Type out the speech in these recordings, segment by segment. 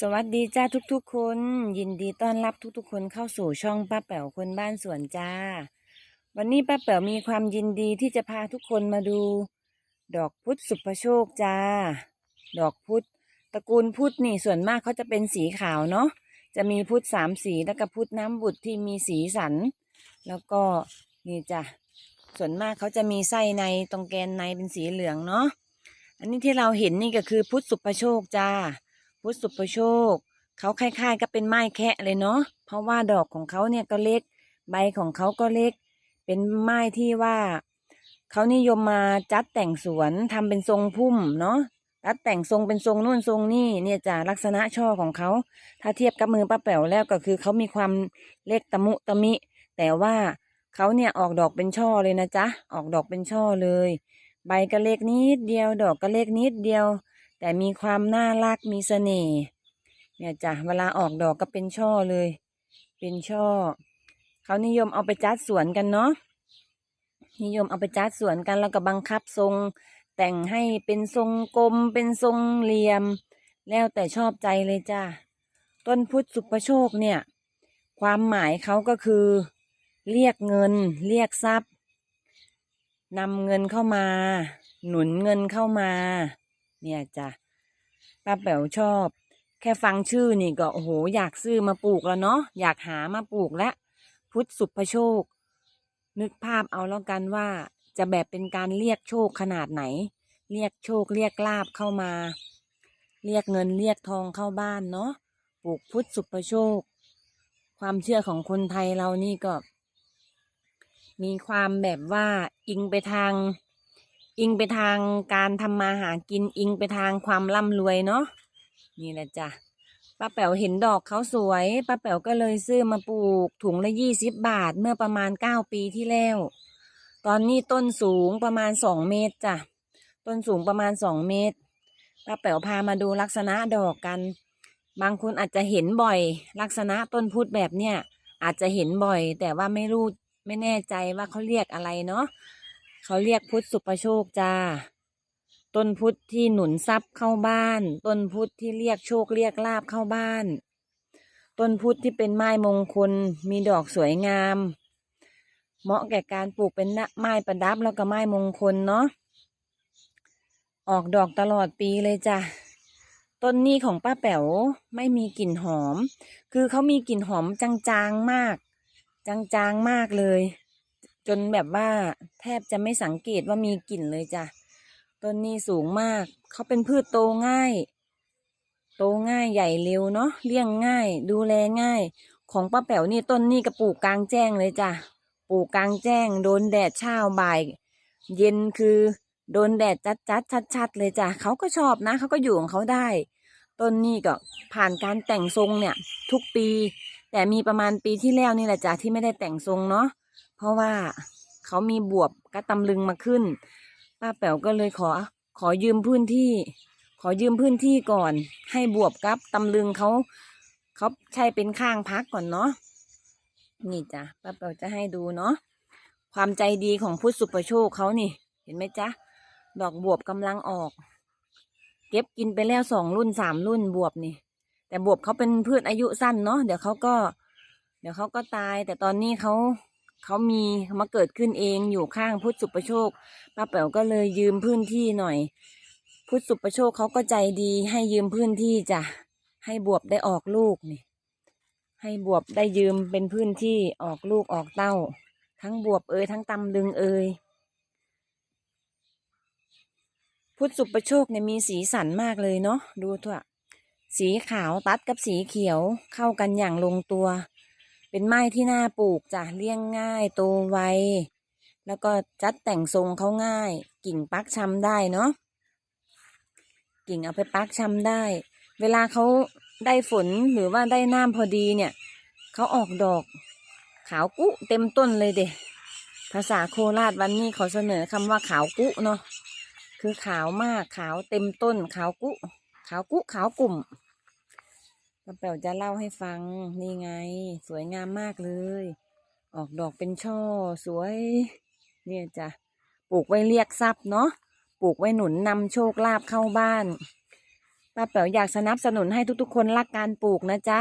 สวัสดีจ้าทุกๆคน ยินดีต้อนรับทุกๆ คนเข้าสู่ช่องป้าแป๋วคนบ้านสวนจ้า วันนี้ป้าแป๋วมีความยินดีที่จะพาทุกคนมาดู ดอกพุธสุภโชคจ้า ดอกพุธตระกูลพุธนี่ส่วนมากเขาจะเป็นสีขาวเนาะจะมีพุธสามสีแล้วก็พุธน้ำบุตรที่มีสีสัน แล้วก็นี่จ้ะส่วนมากเขาจะมีไส้ในตรงแกนในเป็นสีเหลืองเนาะอันนี้ที่เราเห็นนี่ก็คือพุธสุภโชคจ้า พุทธสุประโชค เขาคล้ายๆก็เป็นไม้แคะเลยเนาะเพราะว่าดอกของเขาเนี่ยก็เล็ก ใบของเขาก็เล็ก เป็นไม้ที่ว่าเขานิยมมาจัดแต่งสวนทำเป็นทรงพุ่มเนาะจัดแต่งทรงเป็นทรงนู่นทรงนี่เนี่ยจ้ะลักษณะช่อของเขา ถ้าเทียบกับมือป้าแป๋วแล้วก็คือเขามีความเล็กตะมุตะมิ แต่ว่าเขาเนี่ยออกดอกเป็นช่อเลยนะจ๊ะออกดอกเป็นช่อเลย ใบก็เล็กนิดเดียว ดอกก็เล็กนิดเดียว แต่มีความน่ารักมีเสน่ห์เนี่ยจ้ะเวลาออกดอกก็เป็นช่อเลย เป็นช่อเขานิยมเอาไปจัดสวนกันเนาะนิยมเอาไปจัดสวนกันแล้วก็บังคับทรงแต่งให้เป็นทรงกลมเป็นทรงเหลี่ยม แล้วแต่ชอบใจเลยจ้ะต้นพุทธสุปโชคเนี่ย ความหมายเขาก็คือ เรียกเงิน เรียกทรัพย์นำเงินเข้ามา หนุนเงินเข้ามา เนี่ยจ้ะป้าแป๋วชอบ แค่ฟังชื่อนี่ก็โอ้โหอยากซื้อมาปลูกแล้วเนาะอยากหามาปลูกแล้วพุทธสุภโชค นึกภาพเอาแล้วกันว่าจะแบบเป็นการเรียกโชคขนาดไหน เรียกโชคเรียกลาบเข้ามา เรียกเงินเรียกทองเข้าบ้านเนาะปลูกพุทธสุภโชค ความเชื่อของคนไทยเรานี่ก็ มีความแบบว่าอิงไปทาง อิงไปทางการทำมาหากินอิงไปทางความร่ำรวยเนาะนี่แหละจ้ะป้าแป๋วเห็นดอกเขาสวยป้าแป๋วก็เลยซื้อมาปลูกถุงละยี่สิบบาทเมื่อประมาณเก้าปีที่แล้ว ตอนนี้ต้นสูงประมาณสองเมตรจ้ะต้นสูงประมาณสองเมตรป้าแป๋วพามาดูลักษณะดอกกัน บางคนอาจจะเห็นบ่อย ลักษณะต้นพุทธแบบเนี้ยอาจจะเห็นบ่อย แต่ว่าไม่รู้ไม่แน่ใจว่าเขาเรียกอะไรเนาะ เขาเรียกพุทธสุปโชคจ้า ต้นพุทธที่หนุนทรัพย์เข้าบ้าน ต้นพุทธที่เรียกโชคเรียกลาบเข้าบ้าน ต้นพุทธที่เป็นไม้มงคล มีดอกสวยงาม เหมาะแก่การปลูกเป็นไม้ประดับแล้วก็ไม้มงคลเนาะ ออกดอกตลอดปีเลยจ้ะต้นนี้ของป้าแป๋วไม่มีกลิ่นหอม คือเขามีกลิ่นหอมจางๆมาก จางๆมากเลย จนแบบว่าแทบจะไม่สังเกตว่ามีกลิ่นเลยจ้ะต้นนี้สูงมาก เขาเป็นพืชโตง่าย โตง่ายใหญ่เร็วเนาะเลี้ยงง่าย ดูแลง่าย ของป้าแป๋วนี่ต้นนี่ก็ปลูกกลางแจ้งเลยจ้ะปลูกกลางแจ้ง โดนแดดเช้าบ่าย เย็นคือโดนแดดจัดจัดชัดชัดๆเลยจ้ะเขาก็ชอบนะเขาก็อยู่ของเขาได้ ต้นนี้ก็ผ่านการแต่งทรงเนี่ย ทุกปี แต่มีประมาณปีที่แล้วนี่แหละจ้ะที่ไม่ได้แต่งทรงเนาะ เพราะว่าเขามีบวบกระตำลึงมาขึ้น ป้าแป๋วก็เลยขอ ขอยืมพื้นที่ ขอยืมพื้นที่ก่อน ให้บวบกับตำลึงเขาเขาใช้เป็นข้างพักก่อนเนาะนี่จ้ะป้าแป๋วจะให้ดูเนาะความใจดีของพุทธสุปโชคเขานี่ เห็นไหมจ๊ะ ดอกบวบกำลังออก เก็บกินไปแล้วสองรุ่นสามรุ่นบวบนี่ แต่บวบเขาเป็นพืชอายุสั้นเนาะเดี๋ยวเขาก็ เดี๋ยวเขาก็ตาย แต่ตอนนี้เขา เขามีมาเกิดขึ้นเองอยู่ข้างพุทธสุปโชคป้าแป๋วก็เลยยืมพื้นที่หน่อย พุทธสุปโชคเขาก็ใจดีให้ยืมพื้นที่จ้ะให้บวบได้ออกลูกนี่ ให้บวบได้ยืมเป็นพื้นที่ออกลูกออกเต้า ทั้งบวบเอยทั้งตำลึงเอยพุทธสุปโชคเนี่ยมีสีสันมากเลยเนาะดูเถอะสีขาวตัดกับสีเขียวเข้ากันอย่างลงตัว เป็นไม้ที่น่าปลูกจ้ะเลี้ยงง่ายโตไว แล้วก็จัดแต่งทรงเขาง่าย กิ่งปักชำได้เนาะ กิ่งเอาไปปักชำได้ เวลาเขาได้ฝนหรือว่าได้น้ำพอดีเนี่ย เขาออกดอก ขาวกุเต็มต้นเลยเดะภาษาโคราชวันนี้เขาเสนอคำว่าขาวกุเนาะ คือขาวมากขาวเต็มต้นขาวกุขาวกุขาวกลุ่ม ป้าแป๋วจะเล่าให้ฟังนี่ไง สวยงามมากเลย ออกดอกเป็นช่อสวย เนี่ยจ้ะปลูกไว้เรียกทรัพย์เนาะปลูกไว้หนุนนำโชคลาภเข้าบ้านป้าแป๋วอยากสนับสนุนให้ทุกๆ คนรักการปลูกนะจ๊ะ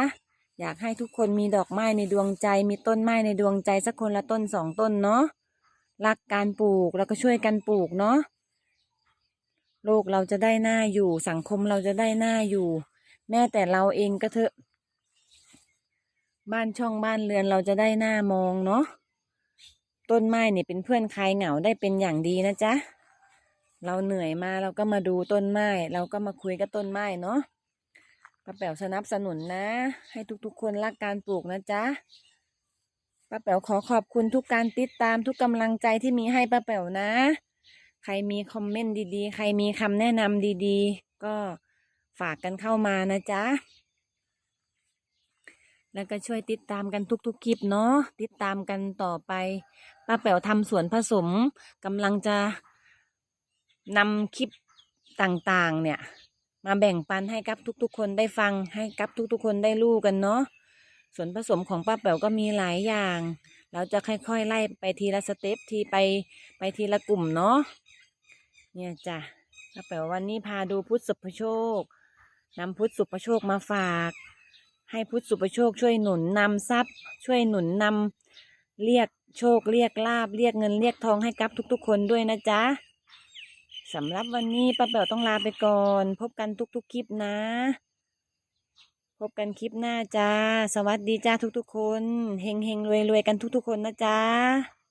อยากให้ทุกคนมีดอกไม้ในดวงใจ มีต้นไม้ในดวงใจสักคนละต้นสองต้นเนาะรักการปลูกแล้วก็ช่วยกันปลูกเนาะโลกเราจะได้หน้าอยู่สังคมเราจะได้หน้าอยู่ แม้แต่เราเองก็เถอะ บ้านช่องบ้านเรือนเราจะได้หน้ามองเนาะต้นไม้เนี่ยเป็นเพื่อนคลายเหงาได้เป็นอย่างดีนะจ๊ะเราเหนื่อยมาเราก็มาดูต้นไม้เราก็มาคุยกับต้นไม้เนาะป้าแป๋วสนับสนุนนะ ให้ทุกๆ คนรักการปลูกนะจ๊ะป้าแป๋วขอขอบคุณทุกการติดตามทุกกำลังใจที่มีให้ป้าแป๋วนะ ใครมีคอมเมนต์ดีๆ ใครมีคำแนะนำดีๆ ก็ ฝากกันเข้ามานะจ๊ะ แล้วก็ช่วยติดตามกันทุกๆคลิปเนาะติดตามกันต่อไปป้าแป๋วทำสวนผสมกำลังจะนำคลิปต่างๆเนี่ย มาแบ่งปันให้กับทุกๆ คนได้ฟังให้กับทุกๆ คนได้รู้กันเนาะส่วนผสมของป้าแป๋วก็มีหลายอย่าง เราจะค่อยๆ ไล่ไปทีละสเต็ปทีไปไปทีละกลุ่มเนาะเนี่ยจ้ะป้าแป๋ววันนี้พาดูพุทธสุภโชค นำพุทธสุภโชคมาฝาก ให้พุทธสุภโชคช่วยหนุนนำทรัพย์ ช่วยหนุนนำเรียกโชคเรียกลาบเรียกเงินเรียกทองให้กับทุกๆ คนด้วยนะจ๊ะสำหรับวันนี้ป้าแป๋วต้องลาไปก่อน พบกันทุกๆคลิปนะ พบกันคลิปหน้าจ้า สวัสดีจ้าทุกๆคน เฮงเฮงรวยรวยกันทุกๆคนนะจ๊ะ